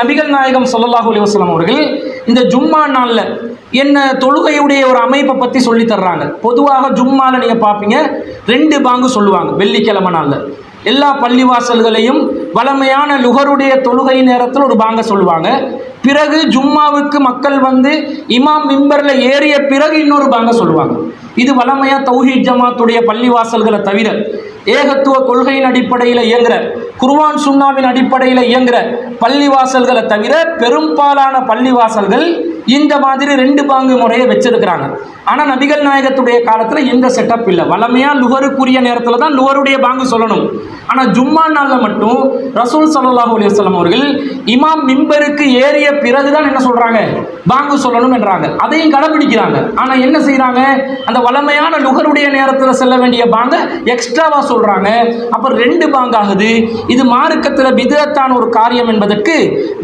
நபிகள் நாயகம் சொல்லல்லாஹு அலைஹி வஸல்லம் அவர்கள் இந்த ஜும்மா நாளில் என்ன தொழுகையுடைய ஒரு அமைப்பை பற்றி சொல்லி தர்றாங்க. பொதுவாக ஜும்மாவில் நீங்கள் பார்ப்பீங்க ரெண்டு பாங்கு சொல்லுவாங்க வெள்ளிக்கிழமை நாளில். எல்லா பள்ளிவாசல்களையும் வளமையான லுகருடைய தொழுகை நேரத்தில் ஒரு பாங்க சொல்லுவாங்க. பிறகு ஜும்மாவுக்கு மக்கள் வந்து இமாம் மிம்பரில் ஏறிய பிறகு இன்னொரு பாங்க சொல்லுவாங்க. இது வளமையாக தௌஹீத் ஜமாத்துடைய பள்ளிவாசல்களை தவிர ஏகத்துவ கொள்கையின் அடிப்படையில் இயங்குற குர்வான் சுன்னாவின் அடிப்படையில் இயங்குகிற பள்ளிவாசல்களை தவிர பெரும்பாலான பள்ளிவாசல்கள் இந்த மாதிரி ரெண்டு பாங்கு முறையை வச்சிருக்கிறாங்க. ஆனால் நபிகள் நாயகத்துடைய காலத்தில் இந்த செட்டப் இல்லை. வளமையாக லுகருக்குரிய நேரத்தில் தான் லுகருடைய பாங்கு சொல்லணும். ஆனால் ஜும்மா நாளில் மட்டும் ரசூல் சல்லாஹ் அலைஹி அவர்கள் இமாம் மிம்பருக்கு ஏறிய பிறகு தான் என்ன சொல்கிறாங்க பாங்கு சொல்லணும் என்றாங்க. அதையும் கடைபிடிக்கிறாங்க. ஆனால் என்ன செய்கிறாங்க அந்த வளமையான லுகருடைய நேரத்தில் செல்ல வேண்டிய பாங்க எக்ஸ்ட்ராவாக சொல்கிறாங்க அப்போ ரெண்டு பாங்காகுது. இது மார்க்கத்தில் விதத்தான ஒரு காரியம் என்பதற்கு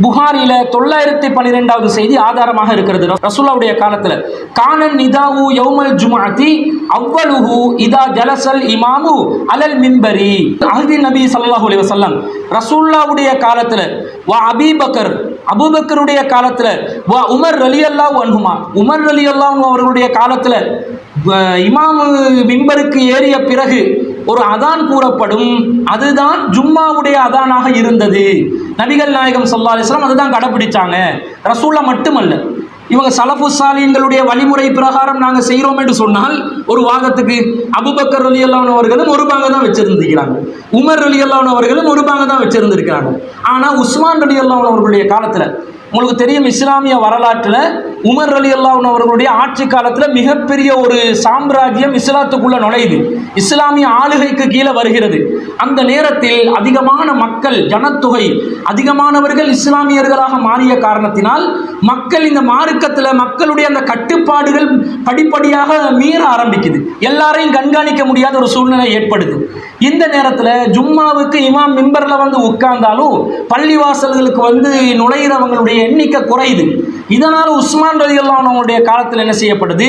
புகாரில தொள்ளாயிரத்தி பன்னிரெண்டாவது செய்தி ஆதாரமாக இருக்கிறது. ரசூல்லாவுடைய காலத்தில் கானன் நிதாவு யௌமல் ஜுமாத்தி அவ்வலுஹு இதா ஜலசல் இமாமு அலல் மின்பரி. அஹதி நபி ஸல்லல்லாஹு அலி வஸல்லம் ரசூல்லாவுடைய காலத்தில் வா அபிபக்கர் அபுபக்கருடைய காலத்தில் வா உமர் ரலியல்லாஹு அன்ஹுமா. உமர் அலி அல்லாஹ் அவர்களுடைய காலத்தில் இமாமு மின்பருக்கு ஏறிய பிறகு ஒரு அதான் கூறப்படும். அதுதான் ஜும்மாவுடைய அதானாக இருந்தது. நபிகள் நாயகம் சொல்லா அலிஸ்லாம் அதுதான் கடைபிடிச்சாங்க ரசூலா மட்டுமல்ல இவங்க சலஃபு சாலியங்களுடைய வழிமுறை பிரகாரம் நாங்கள் செய்கிறோம் என்று சொன்னால் ஒரு வாதத்துக்கு அபுபக்கர் அலி அல்லான் அவர்களும் ஒரு பாங்க தான் வச்சிருந்திருக்கிறாங்க. உமர் அலி அல்லான் அவர்களும் ஒரு பாங்க தான் வச்சிருந்திருக்கிறாங்க. ஆனால் உஸ்மான் அலி அல்லான் அவர்களுடைய காலத்தில் உங்களுக்கு தெரியும் இஸ்லாமிய வரலாற்றில் உமர் அலி அல்லாஹ் அவர்களுடைய ஆட்சி காலத்தில் மிகப்பெரிய ஒரு சாம்ராஜ்யம் இஸ்லாத்துக்குள்ள நுழையுது. இஸ்லாமிய ஆளுகைக்கு கீழே வருகிறது. அந்த நேரத்தில் அதிகமான மக்கள் ஜனத்தொகை அதிகமானவர்கள் இஸ்லாமியர்களாக மாறிய காரணத்தினால் மக்கள் இந்த மார்க்கத்தில் மக்களுடைய அந்த கட்டுப்பாடுகள் படிப்படியாக மீற ஆரம்பிக்குது. எல்லாரையும் கண்காணிக்க முடியாத ஒரு சூழ்நிலை ஏற்படுது. இந்த நேரத்தில் ஜும்மாவுக்கு இமாம் மிம்பரில் வந்து உட்கார்ந்தாலும் பள்ளிவாசல்களுக்கு வந்து நுழையிறவங்களுடைய எண்ணிக்கை குறையுது. இதனால் உஸ்மான் ரதி அவங்களுடைய காலத்தில் என்ன செய்யப்படுது?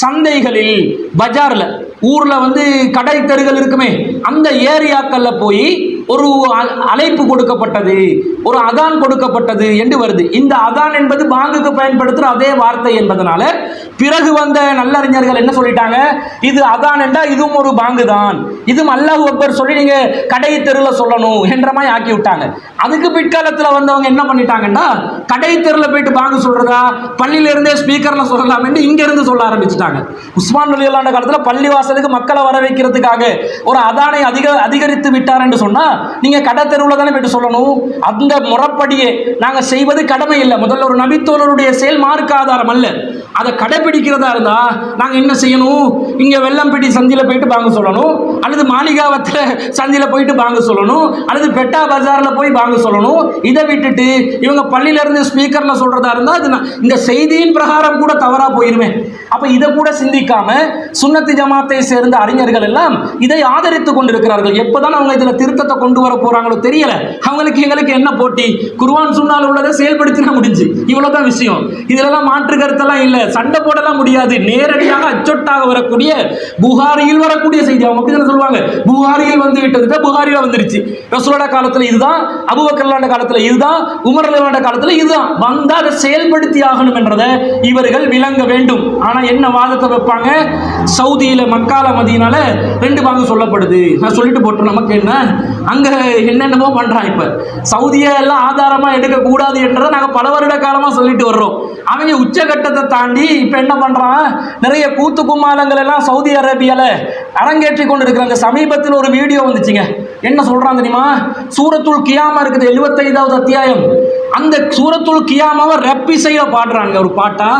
சந்தைகளில் பஜாரில் ஊரில் வந்து கடை தெருகள் இருக்குமே அந்த ஏரியாக்களில் போய் ஒரு அ- அழைப்பு கொடுக்கப்பட்டது ஒரு அதான் கொடுக்கப்பட்டது என்று வருது. இந்த அதான் என்பது பாங்குக்கு பயன்படுத்துகிற அதே வார்த்தை என்பதனால பிறகு வந்த நல்லறிஞர்கள் என்ன சொல்லிட்டாங்க? இது அதான் என்றால் இதுவும் ஒரு பாங்கு தான் இதுவும் அல்லாஹ் அக்பர் சொல்லி நீங்கள் கடை தெருவில் சொல்லணும் என்ற மாதிரி ஆக்கி விட்டாங்க. அதுக்கு பிற்காலத்தில் வந்தவங்க என்ன பண்ணிட்டாங்கன்னா கடை தெருவில் போயிட்டு பாங்கு சொல்கிறதா பள்ளியிலிருந்தே ஸ்பீக்கரில் சொல்லலாம் என்று இங்கேருந்து சொல்ல ஆரம்பிச்சுட்டாங்க. உஸ்மான் அலி அல்லாண்ட காலத்தில் பள்ளிவாசலுக்கு மக்களை வர வைக்கிறதுக்காக ஒரு அதானை அதிக அதிகரித்து விட்டார் என்று சொன்னால் நீங்க கடை தெருவில் தானே போயிட்டு சொல்லணும்? அந்த முறைப்படியே நாங்க செய்வது கடமை இல்லை. முதல்ல ஒரு நபித்தோழருடைய செயல் மார்க்க ஆதாரம் அல்ல. அதை கடைபிடிக்கிறதா இருந்தா நாங்க என்ன செய்யணும்? இங்க வெள்ளம்பிடி சந்தியில போயிட்டு வாங்க சொல்லணும். அல்லது மாளிகாவத்தில் சந்தியில போயிட்டு வாங்க சொல்லணும். அல்லது பெட்டா பஜார்ல போய் வாங்க சொல்லணும். இதை விட்டுட்டு இவங்க பள்ளியில இருந்து ஸ்பீக்கர்ல சொல்றதா இருந்தா அது இந்த செய்தியின் பிரகாரம் கூட தவறா போயிருமே. அப்ப இதை கூட சிந்திக்காம சுன்னத்து ஜமாத்தை சேர்ந்த அறிஞர்கள் எல்லாம் இதை ஆதரித்து கொண்டிருக்கிறார்கள். எப்போதான் அவங்க இதுல திருத்தத்தை கொண்டு வர போறாங்களோ தெரியல. அவங்களுக்கு எங்களுக்கு என்ன போட்டி? குருவான் சுன்னால் உள்ளதை செயல்படுத்தினா முடிஞ்சு. இவ்வளவுதான் விஷயம். இதுலலாம் மாற்று கருத்தெல்லாம் இல்ல. சண்டை போடலாம் முடியாது. நேரடியாக அச்சொட்டாக வரக்கூடிய புகாரியில் வரக்கூடிய செய்தி. அவங்க அப்படி சொல்லுவாங்க. புகாரியில் வந்து விட்டது புகாரியில வந்துருச்சு. ரசூலோட காலத்துல இதுதான் அபுபக்கர்லாண்ட காலத்துல இதுதான் உமர் காலத்துல இதுதான். வந்தா அதை செயல்படுத்தி ஆகணும் என்றதை இவர்கள் விளங்க வேண்டும். ஆனா என்ன வாதத்தை வைப்பாங்க? சவுதியில மக்கால மதியனால ரெண்டு பாங்கு சொல்லப்படுது. நான் சொல்லிட்டு போட்டோம். நமக்கு என்ன? அங்கே என்னென்னமோ பண்ணுறான் இப்போ. சவுதியை எல்லாம் ஆதாரமாக எடுக்கக்கூடாது என்றதை நாங்கள் பல வருட காலமாக சொல்லிட்டு வர்றோம். அவங்க உச்சகட்டத்தை தாண்டி இப்போ என்ன பண்ணுறான் நிறைய கூத்து குமாரங்கள் எல்லாம் சவுதி அரேபியாவில் அரங்கேற்றி கொண்டு இருக்கிறாங்க சமீபத்தில் ஒரு வீடியோ வந்துச்சுங்க. என்ன சொல்கிறாங்க தெரியுமா? சூரத்துள் கியாமா இருக்குது எழுபத்தைந்தாவது அத்தியாயம். அந்த சூரத்துள் கியாமாவை ரெப்பிசையில பாடுறாங்க ஒரு பாட்டா?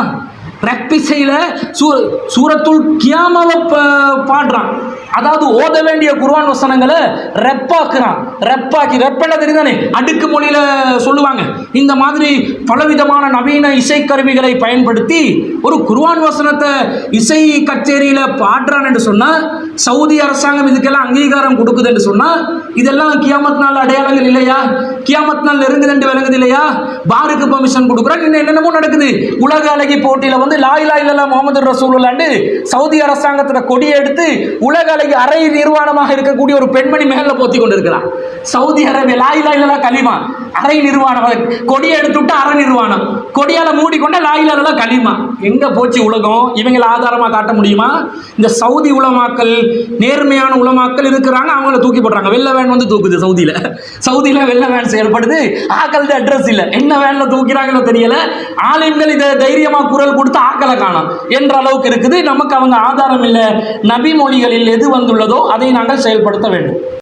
ரெப்பிசையில் சூ சூரத்துள் கியாமாவை ப- பாடுறான். அதாவது ஓத வேண்டிய குர்வான் வசனங்களை ரெப்பாக்குறான். ரெப்பாக்கி ரெப்பெல்லாம் தெரியுதானே? அடுக்கு மொழியில் சொல்லுவாங்க. இந்த மாதிரி பலவிதமான நவீன இசைக்கருவிகளை பயன்படுத்தி ஒரு குர்வான் வசனத்தை இசை கச்சேரியில் பாடுறான் என்று சொன்னால் சவுதி அரசாங்கம் இதுக்கெல்லாம் அங்கீகாரம் கொடுக்குது என்று சொன்னால் இதெல்லாம் கியாமத் நாள் அடையாளங்கள் இல்லையா? கியாமத் நாள் நெருங்குது என்று விளங்குது இல்லையா? பாருக்கு பர்மிஷன் கொடுக்குறான். இன்னும் என்னென்னமோ நடக்குது. உலக அழகி போட்டியில் வந்து லாயிலா இல்லல்லா முகமது ரசூலுல்லாண்டு சவுதி அரசாங்கத்துல கொடியை எடுத்து உலக அலைக்கு அரை நிர்வாணமாக இருக்கக்கூடிய ஒரு பெண்மணி மேல போத்தி கொண்டிருக்கிறார் சவுதி அரேபியா லாயிலா இல்லல்லா கலிமா. அரை நிர்வாணம். கொடியை எடுத்துட்டு அரை நிர்வாணம். கொடியால மூடிக்கொண்ட லாயிலால களிமா எங்க போச்சு உலகம்? இவங்களை ஆதாரமா காட்ட முடியுமா? இந்த சவுதி உலமாக்கள் நேர்மையான உலமாக்கள் இருக்கிறாங்க அவங்கள தூக்கி போடுறாங்க வெள்ள வேன் வந்து தூக்குது சவுதியில. சவுதியில வெள்ள வேன் செயல்படுது. ஆக்கள் அட்ரஸ் இல்ல. என்ன வேன்ல தூக்கிறாங்களோ தெரியல. ஆலயங்கள் இதை தைரியமா குரல் கொடுத்து ஆக்களை காணோம். என்ற அளவுக்கு இருக்குது. நமக்கு அவங்க ஆதாரம் இல்லை. நபி மொழிகளில் எது வந்துள்ளதோ அதை நாங்கள் செயல்படுத்த வேண்டும்.